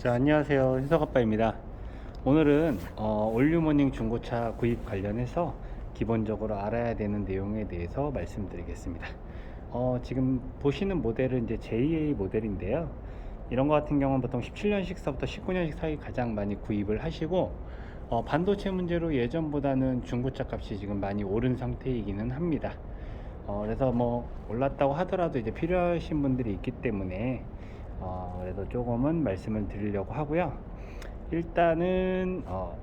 자 안녕하세요. 희석아빠입니다. 오늘은 어, 올류모닝 중고차 구입 관련해서 기본적으로 알아야 되는 내용에 대해서 말씀드리겠습니다. 어, 지금 보시는 모델은 이제 JA 모델인데요. 이런 거 같은 경우는 보통 17년식서부터 19년식 사이 가장 많이 구입을 하시고 어, 반도체 문제로 예전보다는 중고차 값이 지금 많이 오른 상태이기는 합니다. 어, 그래서 뭐 올랐다고 하더라도 이제 필요하신 분들이 있기 때문에 어, 그래도 조금은 말씀을 드리려고 하고요. 일단은 어,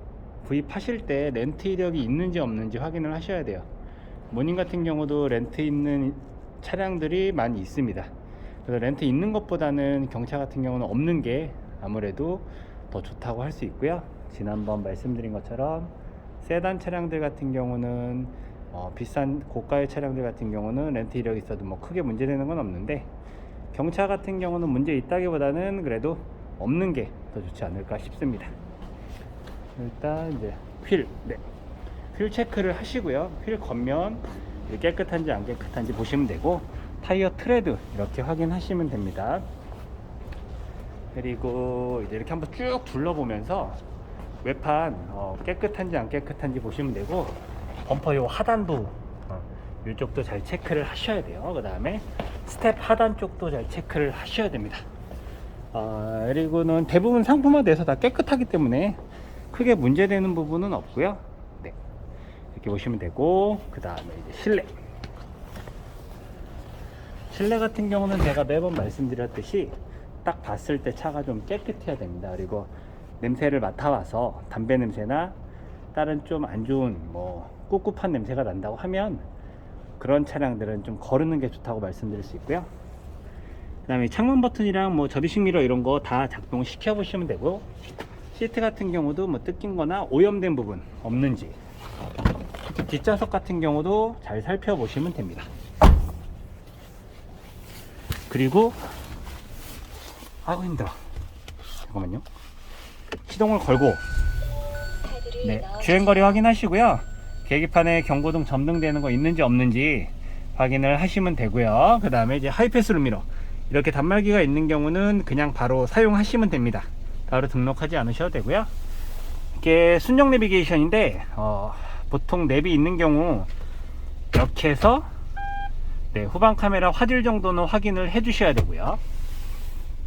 구입하실 때 렌트 이력이 있는지 없는지 확인을 하셔야 돼요. 모닝 같은 경우도 렌트 있는 차량들이 많이 있습니다. 그래서 렌트 있는 것보다는 경차 같은 경우는 없는 게 아무래도 더 좋다고 할 수 있고요. 지난번 말씀드린 것처럼 세단 차량들 같은 경우는 어, 비싼 고가의 차량들 같은 경우는 렌트 이력이 있어도 뭐 크게 문제되는 건 없는데 경차 같은 경우는 문제 있다기보다는 그래도 없는 게 더 좋지 않을까 싶습니다. 일단 이제 휠, 네. 휠 체크를 하시고요. 휠 겉면 깨끗한지 안 깨끗한지 보시면 되고 타이어 트레드 이렇게 확인하시면 됩니다. 그리고 이제 이렇게 한번 쭉 둘러보면서 외판 어, 깨끗한지 안 깨끗한지 보시면 되고 범퍼 요 하단부 어, 이쪽도 잘 체크를 하셔야 돼요. 그 다음에 스텝 하단 쪽도 잘 체크를 하셔야 됩니다. 아, 그리고는 대부분 상품화돼서 다 깨끗하기 때문에 크게 문제되는 부분은 없고요. 네. 이렇게 보시면 되고 그 다음에 이제 실내. 실내 같은 경우는 제가 매번 말씀드렸듯이 딱 봤을 때 차가 좀 깨끗해야 됩니다. 그리고 냄새를 맡아와서 담배 냄새나 다른 좀 안 좋은 뭐 꿉꿉한 냄새가 난다고 하면 그런 차량들은 좀 거르는 게 좋다고 말씀드릴 수 있고요. 그 다음에 창문 버튼이랑 뭐 접이식 미러 이런 거 다 작동시켜 보시면 되고 시트 같은 경우도 뭐 뜯긴 거나 오염된 부분 없는지 뒷좌석 같은 경우도 잘 살펴보시면 됩니다. 그리고 아우 힘들어 잠깐만요 시동을 걸고 네, 주행거리 확인하시고요. 계기판에 경고등 점등되는 거 있는지 없는지 확인을 하시면 되고요. 그 다음에 이제 하이패스 룸미러 이렇게 단말기가 있는 경우는 그냥 바로 사용하시면 됩니다. 바로 등록하지 않으셔도 되고요. 이게 순정 내비게이션인데 어, 보통 내비 있는 경우 이렇게 해서 네, 후방 카메라 화질 정도는 확인을 해 주셔야 되고요.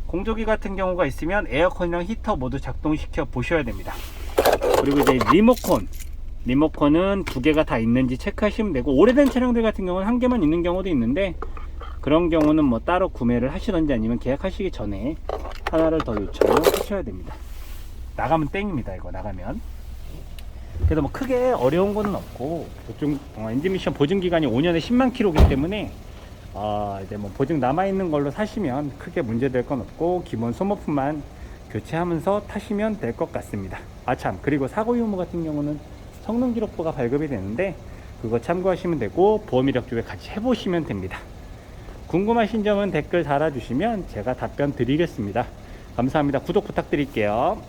공조기 같은 경우가 있으면 에어컨이랑 히터 모두 작동시켜 보셔야 됩니다. 그리고 이제 리모컨 리모컨은 두 개가 다 있는지 체크하시면 되고 오래된 차량들 같은 경우는 한 개만 있는 경우도 있는데 그런 경우는 뭐 따로 구매를 하시던지 아니면 계약하시기 전에 하나를 더 요청을 하셔야 됩니다. 나가면 땡입니다 이거 나가면. 그래도 뭐 크게 어려운 거는 없고 보증 어, 엔진 미션 보증 기간이 5년에 10만 킬로기 때문에 어, 이제 뭐 보증 남아 있는 걸로 사시면 크게 문제될 건 없고 기본 소모품만 교체하면서 타시면 될 것 같습니다. 아 참. 그리고 사고 유무 같은 경우는 성능 기록부가 발급이 되는데 그거 참고하시면 되고 보험 이력 쪽에 같이 해보시면 됩니다. 궁금하신 점은 댓글 달아주시면 제가 답변 드리겠습니다. 감사합니다. 구독 부탁드릴게요.